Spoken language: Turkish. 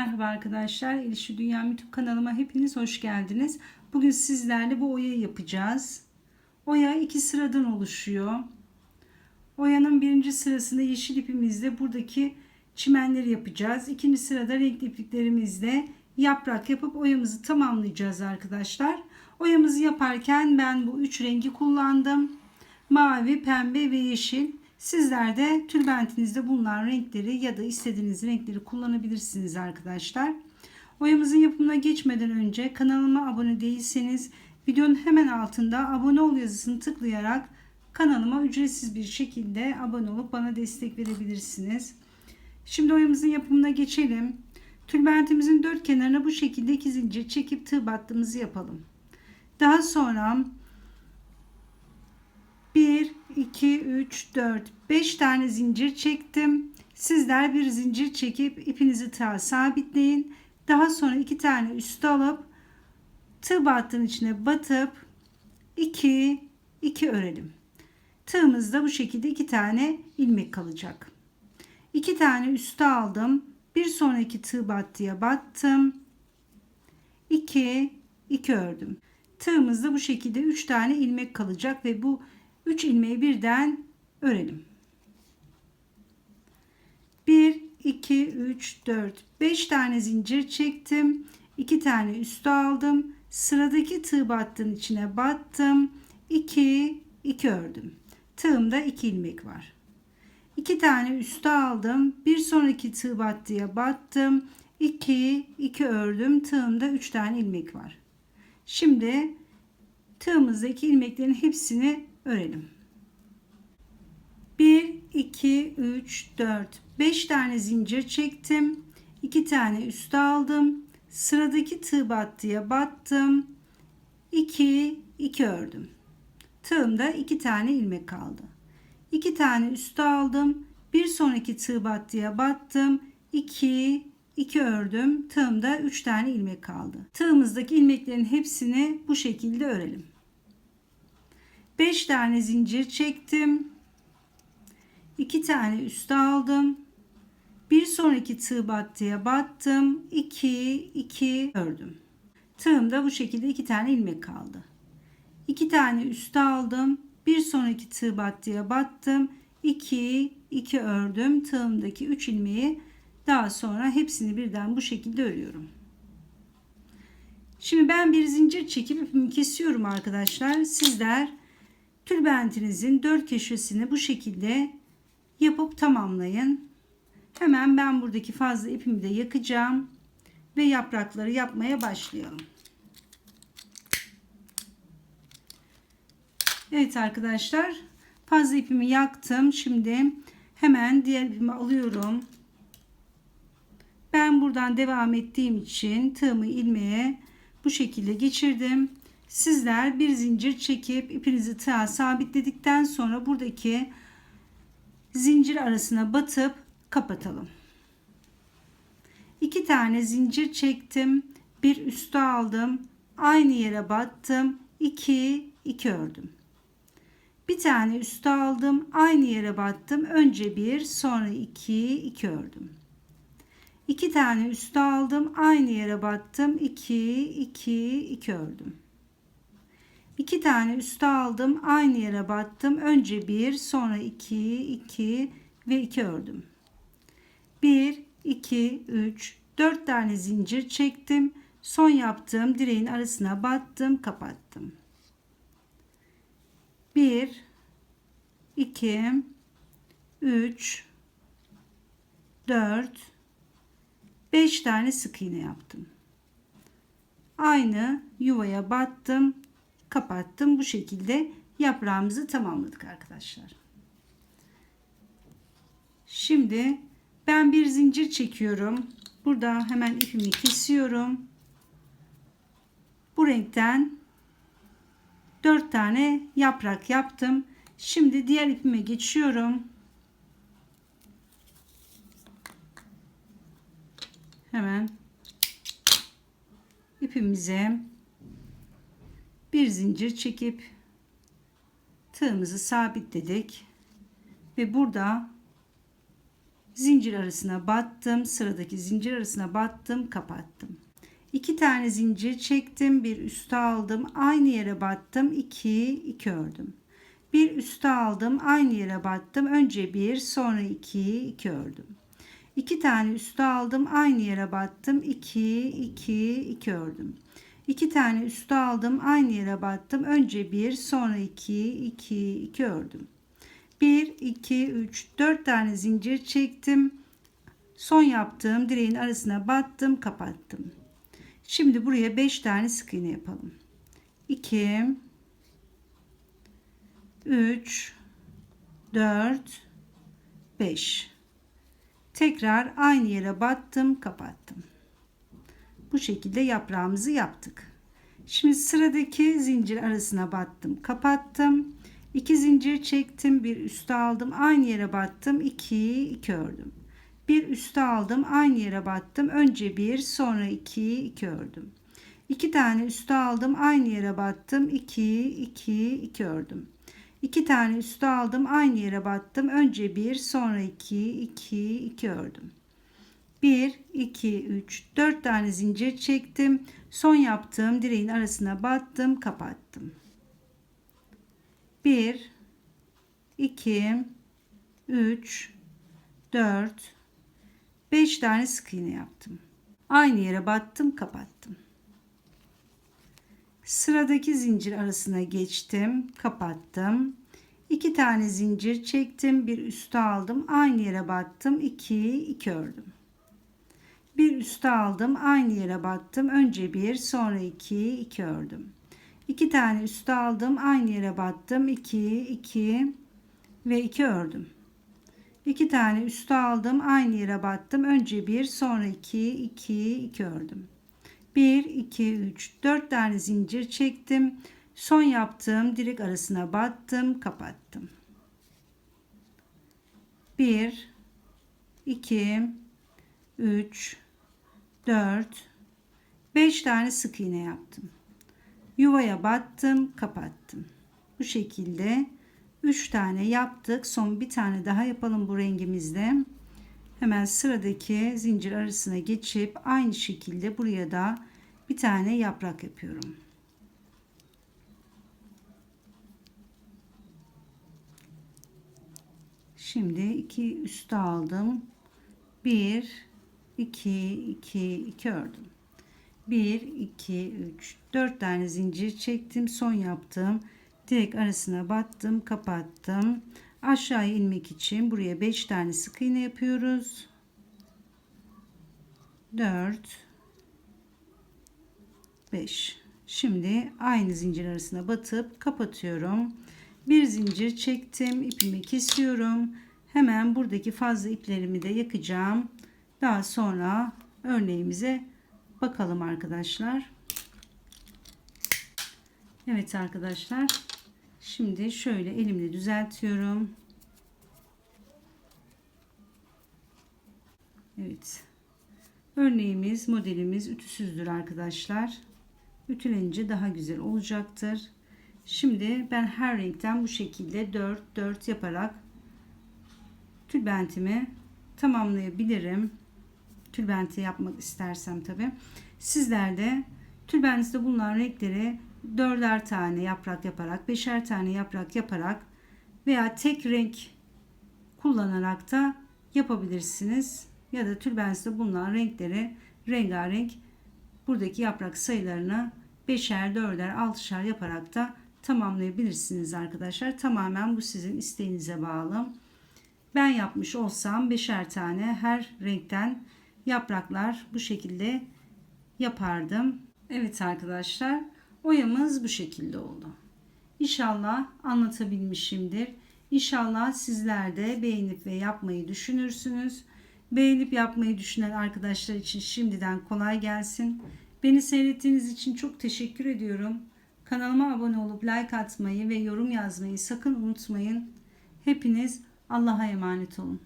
Merhaba arkadaşlar. İlişki Dünya YouTube kanalıma hepiniz hoş geldiniz. Bugün sizlerle bu oyayı yapacağız. Oya iki sıradan oluşuyor. Oyanın birinci sırasında yeşil ipimizle buradaki çimenleri yapacağız. İkinci sırada renkli ipliklerimizle yaprak yapıp oyamızı tamamlayacağız arkadaşlar. Oyamızı yaparken ben bu üç rengi kullandım. Mavi, pembe ve yeşil. Sizler de tülbentinizde bulunan renkleri ya da istediğiniz renkleri kullanabilirsiniz arkadaşlar. Oyamızın yapımına geçmeden önce kanalıma abone değilseniz videonun hemen altında abone ol yazısını tıklayarak kanalıma ücretsiz bir şekilde abone olup bana destek verebilirsiniz. Şimdi oyamızın yapımına geçelim. Tülbentimizin dört kenarına bu şekilde iki zincir çekip tığ battığımızı yapalım. Daha sonra 1 2 3 4 5 tane zincir çektim. Sizler bir zincir çekip ipinizi tığa sabitleyin. Daha sonra iki tane üstü alıp tığ battığın içine batıp 2 2 örelim. Tığımızda bu şekilde iki tane ilmek kalacak. İki tane üstü aldım. Bir sonraki tığ battıya battım. 2 2 ördüm. Tığımızda bu şekilde 3 tane ilmek kalacak ve bu 3 ilmeği birden örelim. 1 2 3 4 5 tane zincir çektim. 2 tane üstü aldım. Sıradaki tığ battığın içine battım. 2 2 ördüm. Tığımda 2 ilmek var. 2 tane üstü aldım. Bir sonraki tığ battıya battım. 2 2 ördüm. Tığımda 3 tane ilmek var. Şimdi tığımızdaki ilmeklerin hepsini örelim. 1 2 3 4 5 tane zincir çektim. 2 tane üstü aldım. Sıradaki tığ battıya battım. 2 2 ördüm. Tığımda 2 tane ilmek kaldı. 2 tane üstü aldım. Bir sonraki tığ battıya battım. 2 2 ördüm. Tığımda 3 tane ilmek kaldı. Tığımızdaki ilmeklerin hepsini bu şekilde örelim. 5 tane zincir çektim. 2 tane üstü aldım. Bir sonraki tığ battıya battım. 2 2 ördüm. Tığımda bu şekilde 2 tane ilmek kaldı. 2 tane üstü aldım. Bir sonraki tığ battıya battım. 2 2 ördüm. Tığımdaki 3 ilmeği daha sonra hepsini birden bu şekilde örüyorum. Şimdi ben bir zincir çekip kesiyorum arkadaşlar. Sizler tülbentinizin dört köşesini bu şekilde yapıp tamamlayın. Hemen ben buradaki fazla ipimi de yakacağım ve yaprakları yapmaya başlayalım. Evet arkadaşlar fazla ipimi yaktım. Şimdi hemen diğer ipimi alıyorum. Ben buradan devam ettiğim için tığımı ilmeğe bu şekilde geçirdim. Sizler bir zincir çekip ipinizi tığa sabitledikten sonra buradaki zincir arasına batıp kapatalım. İki tane zincir çektim. Bir üstü aldım. Aynı yere battım. 2 2 ördüm. Bir tane üstü aldım. Aynı yere battım. Önce bir, sonra 2 2 ördüm. İki tane üstü aldım. Aynı yere battım. 2 2 2 ördüm. İki tane üstü aldım. Aynı yere battım. Önce bir, sonra 2 2 ve 2 ördüm. 1 2 3 4 tane zincir çektim. Son yaptığım direğin arasına battım, kapattım. 1 2 3 4 5 tane sık iğne yaptım. Aynı yuvaya battım, kapattım. Bu şekilde yaprağımızı tamamladık arkadaşlar. Şimdi ben bir zincir çekiyorum. Burada hemen ipimi kesiyorum. Bu renkten 4 tane yaprak yaptım. Şimdi diğer ipime geçiyorum. Hemen ipimize bir zincir çekip tığımızı sabitledik ve burada zincir arasına battım sıradaki zincir arasına battım kapattım. 2 tane zincir çektim bir üste aldım aynı yere battım 2 2 ördüm. Bir üste aldım aynı yere battım önce bir sonra 2 2 ördüm. 2 tane üste aldım aynı yere battım 2 2 2 ördüm 2 tane üste aldım aynı yere battım. Önce bir sonra 2 2 2 ördüm. 1 2 3 4 tane zincir çektim. Son yaptığım direğin arasına battım kapattım. Şimdi buraya 5 tane sık iğne yapalım. 2 3 4 5 tekrar aynı yere battım kapattım bu şekilde yaprağımızı yaptık. Şimdi sıradaki zincir arasına battım kapattım. 2 zincir çektim bir üste aldım aynı yere battım 2 2 ördüm. Bir üste aldım aynı yere battım önce bir sonra 2 2 ördüm. 2 tane üste aldım aynı yere battım 2 2 2 ördüm. 2 tane üste aldım aynı yere battım önce bir sonra 2 2 2 ördüm 1 2 3 4 tane zincir çektim. Son yaptığım direğin arasına battım kapattım. 1 2 3 4 5 tane sık iğne yaptım. Aynı yere battım kapattım. Sıradaki zincir arasına geçtim kapattım. 2 tane zincir çektim bir üste aldım. Aynı yere battım 2 2 ördüm bir üste aldım aynı yere battım önce bir sonra 2 2 ördüm. 2 tane üste aldım aynı yere battım 2 2 ve 2 ördüm. 2 tane üste aldım aynı yere battım önce bir sonra 2 2 2 ördüm. 1 2 3 4 tane zincir çektim. Son yaptığım direk arasına battım kapattım. 1 2 3 4 5 tane sık iğne yaptım. Yuvaya battım kapattım. Bu şekilde 3 tane yaptık. Son bir tane daha yapalım bu rengimizde. Hemen sıradaki zincir arasına geçip aynı şekilde buraya da bir tane yaprak yapıyorum. Şimdi iki üstü aldım. 1 2 2 2 ördüm. 1 2 3 4 tane zincir çektim. Son yaptım direkt arasına battım kapattım. Aşağıya inmek için buraya 5 tane sık iğne yapıyoruz. 4 5 şimdi aynı zincir arasına batıp kapatıyorum. Bir zincir çektim ipimi kesiyorum. Hemen buradaki fazla iplerimi de yakacağım daha sonra örneğimize bakalım arkadaşlar. Evet arkadaşlar şimdi şöyle elimle düzeltiyorum. Evet örneğimiz modelimiz ütüsüzdür arkadaşlar. Ütülenince daha güzel olacaktır. Şimdi ben her renkten bu şekilde 4 4 yaparak tülbentimi tamamlayabilirim tülbenti yapmak istersem tabi sizler de tülbentinizde bulunan renkleri dörder tane yaprak yaparak beşer tane yaprak yaparak veya tek renk kullanarak da yapabilirsiniz. Ya da tülbentinizde bulunan renkleri rengarenk buradaki yaprak sayılarını beşer dörder altışar yaparak da tamamlayabilirsiniz arkadaşlar. Tamamen bu sizin isteğinize bağlı. Ben yapmış olsam beşer tane her renkten yapraklar bu şekilde yapardım. Evet arkadaşlar oyamız bu şekilde oldu. İnşallah anlatabilmişimdir. İnşallah sizler de beğenip ve yapmayı düşünürsünüz. Beğenip yapmayı düşünen arkadaşlar için şimdiden kolay gelsin. Beni seyrettiğiniz için çok teşekkür ediyorum. Kanalıma abone olup like atmayı ve yorum yazmayı sakın unutmayın. Hepiniz Allah'a emanet olun.